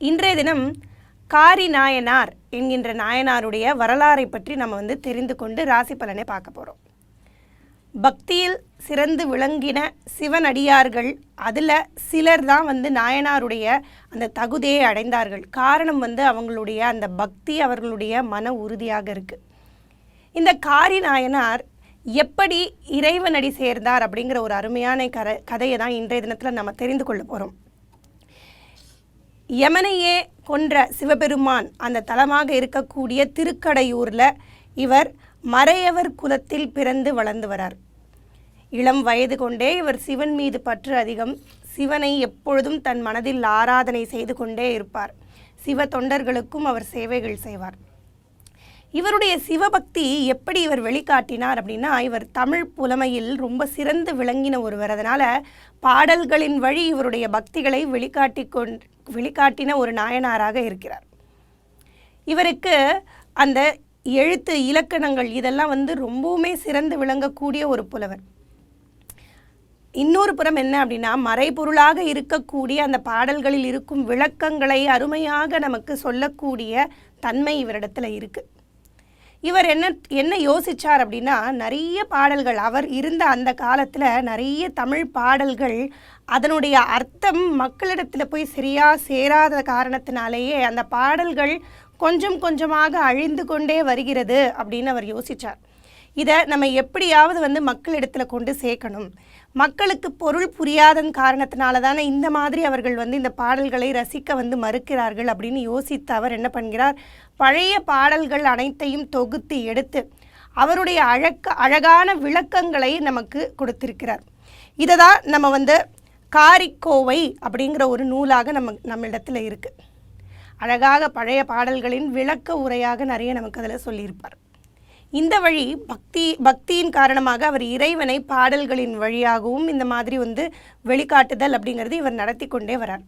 இன்றைய தினம் காரி நாயனார் என்கின்ற நாயனாருடைய வரலாறை பற்றி நம்ம வந்து தெரிந்து கொண்டு ராசி பலனை பார்க்க போகிறோம் பக்தியில் சிறந்து விளங்கின சிவனடியார்கள் அதில் சிலர் தான் வந்து நாயனாருடைய அந்த தகுதியை அடைந்தார்கள். காரணம் வந்து அவங்களுடைய அந்த பக்தி அவர்களுடைய மன உறுதியாக இருக்குது இந்த காரி நாயனார் எப்படி இறைவனடி சேர்ந்தார் அப்படிங்கிற ஒரு அருமையான கர கதையை தான் இன்றைய தினத்தில் நம்ம தெரிந்து கொள்ள போகிறோம் யமனையே கொன்ற சிவபெருமான் அந்த தலமாக இருக்கக்கூடிய திருக்கடையூரில் இவர் மறையவர் குலத்தில் பிறந்து வளர்ந்து வரார். இளம் வயது கொண்டே இவர் சிவன் மீது பற்று அதிகம். சிவனை எப்பொழுதும் தன் மனதில் ஆராதனை செய்து கொண்டே இருப்பார். சிவ தொண்டர்களுக்கும் அவர் சேவைகள் செய்வார். இவருடைய சிவபக்தி எப்படி இவர் வெளிக்காட்டினார் அப்படின்னா இவர் தமிழ் புலமையில் ரொம்ப சிறந்து விளங்கின ஒருவர். அதனால் பாடல்களின் வழி இவருடைய பக்திகளை வெளிக்காட்டி கொண் வெளிக்காட்டின ஒரு நாயனாராக இருக்கிறார். இவருக்கு அந்த எழுத்து இலக்கணங்கள் இதெல்லாம் வந்து ரொம்பவுமே சிறந்து விளங்கக்கூடிய ஒரு புலவர். இன்னொரு புறம் என்ன அப்படின்னா மறைபொருளாக இருக்கக்கூடிய அந்த பாடல்களில் இருக்கும் விளக்கங்களை அருமையாக நமக்கு சொல்லக்கூடிய தன்மை இவரிடத்துல இருக்குது இவர் என்ன என்ன யோசிச்சார் அப்படின்னா நிறைய பாடல்கள் அவர் இருந்த அந்த காலத்தில் நிறைய தமிழ் பாடல்கள் அதனுடைய அர்த்தம் மக்களிடத்தில் போய் சரியாக சேராத காரணத்தினாலேயே அந்த பாடல்கள் கொஞ்சம் கொஞ்சமாக அழிந்து கொண்டே வருகிறது அப்படின்னு அவர் யோசிச்சார். இதை நம்ம எப்படியாவது வந்து மக்களிடத்தில் கொண்டு சேர்க்கணும். மக்களுக்கு பொருள் புரியாதன் காரணத்தினால தானே இந்த மாதிரி அவர்கள் வந்து இந்த பாடல்களை ரசிக்க வந்து மறுக்கிறார்கள் அப்படின்னு யோசித்து அவர் என்ன பண்ணுகிறார்? பழைய பாடல்கள் அனைத்தையும் தொகுத்து எடுத்து அவருடைய அழக்க அழகான விளக்கங்களை நமக்கு கொடுத்திருக்கிறார். இதை தான் நம்ம வந்து காரிக்கோவை அப்படிங்கிற ஒரு நூலாக நம்ம நம்மிடத்தில் இருக்குது அழகாக பழைய பாடல்களின் விளக்க உரையாக நிறைய நமக்கு அதில் சொல்லியிருப்பார். இந்த வழி பக்தி பக்தியின் காரணமாக அவர் இறைவனை பாடல்களின் வழியாகவும் இந்த மாதிரி வந்து வெளிக்காட்டுதல் அப்படிங்கிறது இவர் நடத்தி கொண்டே வரார்.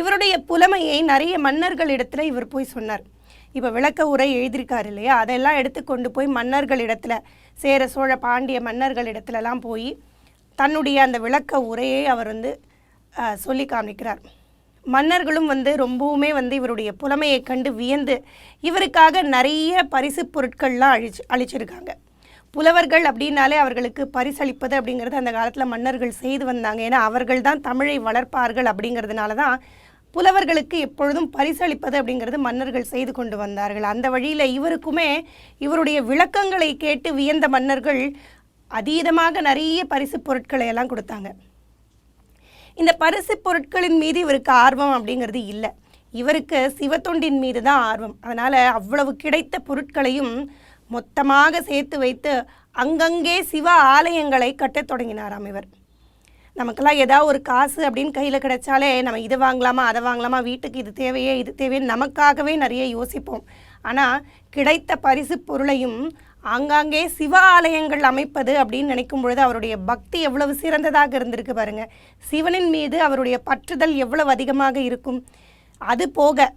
இவருடைய புலமையை நிறைய மன்னர்களிடத்தில் இவர் போய் சொன்னார். இப்போ விளக்க உரை எழுதியிருக்காரு இல்லையா? அதெல்லாம் எடுத்து கொண்டு போய் மன்னர்களிடத்தில் சேர சோழ பாண்டிய மன்னர்களிடத்துலலாம் போய் தன்னுடைய அந்த விளக்க உரையை அவர் வந்து சொல்லி காமிக்கிறார். மன்னர்களும் வந்து ரொம்பவுமே வந்து இவருடைய புலமையை கண்டு வியந்து இவருக்காக நிறைய பரிசு பொருட்கள்லாம் அழிச்சு அழிச்சிருக்காங்க. புலவர்கள் அப்படின்னாலே அவர்களுக்கு பரிசளிப்பது அப்படிங்கிறது அந்த காலத்தில் மன்னர்கள் செய்து வந்தாங்க. ஏன்னா அவர்கள் தான் தமிழை வளர்ப்பார்கள் அப்படிங்கிறதுனால தான் புலவர்களுக்கு எப்பொழுதும் பரிசளிப்பது அப்படிங்கிறது மன்னர்கள் செய்து கொண்டு வந்தார்கள். அந்த வழியில் இவருக்குமே இவருடைய விளக்கங்களை கேட்டு வியந்த மன்னர்கள் அதீதமாக நிறைய பரிசு பொருட்களை எல்லாம் கொடுத்தாங்க. இந்த பரிசு பொருட்களின் மீது இவருக்கு ஆர்வம் அப்படிங்கிறது இல்லை. இவருக்கு சிவத்தொண்டின் மீது தான் ஆர்வம். அதனால் அவ்வளவு கிடைத்த பொருட்களையும் மொத்தமாக சேர்த்து வைத்து அங்கங்கே சிவ ஆலயங்களை கட்டத் தொடங்கினாராம் இவர். நமக்கெல்லாம் ஏதாவது ஒரு காசு அப்படின்னு கையில் கிடைச்சாலே நம்ம இதை வாங்கலாமா அதை வாங்கலாமா வீட்டுக்கு இது தேவையே இது தேவையே நமக்காகவே நிறைய யோசிப்போம். ஆனால் கிடைத்த பரிசு பொருளையும் ஆங்காங்கே சிவ ஆலயங்கள் அமைப்பது அப்படின்னு நினைக்கும் பொழுது அவருடைய பக்தி எவ்வளவு சிறந்ததாக இருந்திருக்கு பாருங்க. சிவனின் மீது அவருடைய பற்றுதல் எவ்வளவு அதிகமாக இருக்கும். அது போக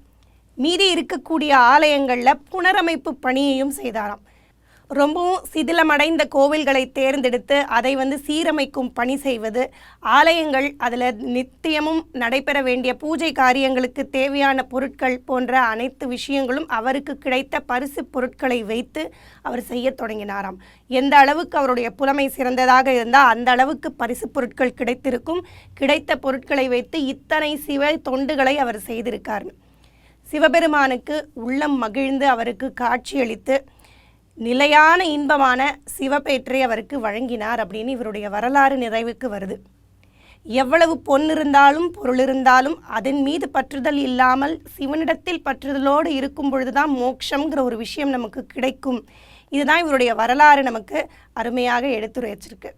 மீதி இருக்கக்கூடிய ஆலயங்களில் புனரமைப்பு பணியையும் செய்தாராம். ரொம்பவும் சிதிலமடைந்த கோவில்களை தேர்ந்தெடுத்து அதை வந்து சீரமைக்கும் பணி செய்வது ஆலயங்கள் அதில் நித்தியமும் நடைபெற வேண்டிய பூஜை காரியங்களுக்கு தேவையான பொருட்கள் போன்ற அனைத்து விஷயங்களும் அவருக்கு கிடைத்த பரிசு பொருட்களை வைத்து அவர் செய்யத் தொடங்கினாராம். எந்த அளவுக்கு அவருடைய புலமை சிறந்ததாக இருந்தால் அந்த அளவுக்கு பரிசு பொருட்கள் கிடைத்திருக்கும். கிடைத்த பொருட்களை வைத்து இத்தனை சிவ தொண்டுகளை அவர் செய்திருக்கார். சிவபெருமானுக்கு உள்ளம் மகிழ்ந்து அவருக்கு காட்சியளித்து நிலையான இன்பமான சிவப்பேற்றை அவருக்கு வழங்கினார் அப்படின்னு இவருடைய வரலாறு நிறைவுக்கு வருது. எவ்வளவு பொன் இருந்தாலும் பொருள் இருந்தாலும் அதன் மீது பற்றுதல் இல்லாமல் சிவனிடத்தில் பற்றுதலோடு இருக்கும் பொழுதுதான் மோட்சம்ங்கிற ஒரு விஷயம் நமக்கு கிடைக்கும். இதுதான் இவருடைய வரலாறு நமக்கு அருமையாக எடுத்துரைச்சிருக்கு.